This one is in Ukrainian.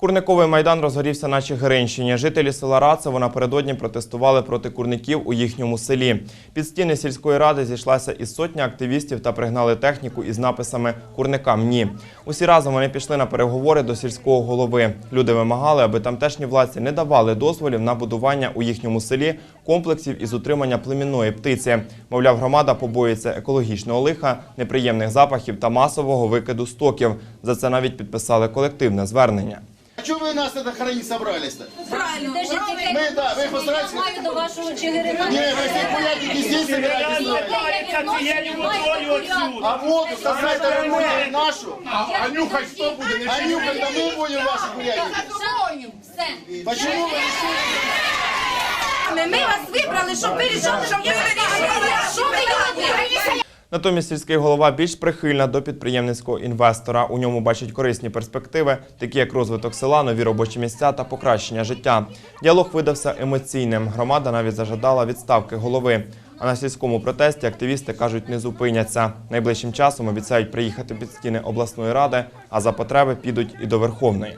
Курниковий майдан розгорівся на Чигиринщині. Жителі села Рацево напередодні протестували проти курників у їхньому селі. Під стіни сільської ради зійшлася із сотня активістів та пригнали техніку із написами «Курникам ні». Усі разом вони пішли на переговори до сільського голови. Люди вимагали, аби тамтешні владці не давали дозволів на будування у їхньому селі комплексів із утримання племінної птиці. Мовляв, громада побоїться екологічного лиха, неприємних запахів та масового викиду стоків. За це навіть підписали колективне звернення. Чого ви нас тут хоронить собрались-то? Правильно. Ми, да, ви постарайтесь. Я маю до вашого Чигирина. Не, ви всі кулятики здесь собираетесь ставить. А воду создайте ремонт нашу. А нюхать хто буде? А нюхать, да мы будем ваши кулятики. Все. Почему вы решили? Ми вас вибрали, щоб ви рішали, щоб ви вирішили. Натомість сільський голова більш прихильна до підприємницького інвестора. У ньому бачить корисні перспективи, такі як розвиток села, нові робочі місця та покращення життя. Діалог видався емоційним. Громада навіть зажадала відставки голови. А на сільському протесті активісти кажуть, не зупиняться. Найближчим часом обіцяють приїхати під стіни обласної ради, а за потреби підуть і до Верховної.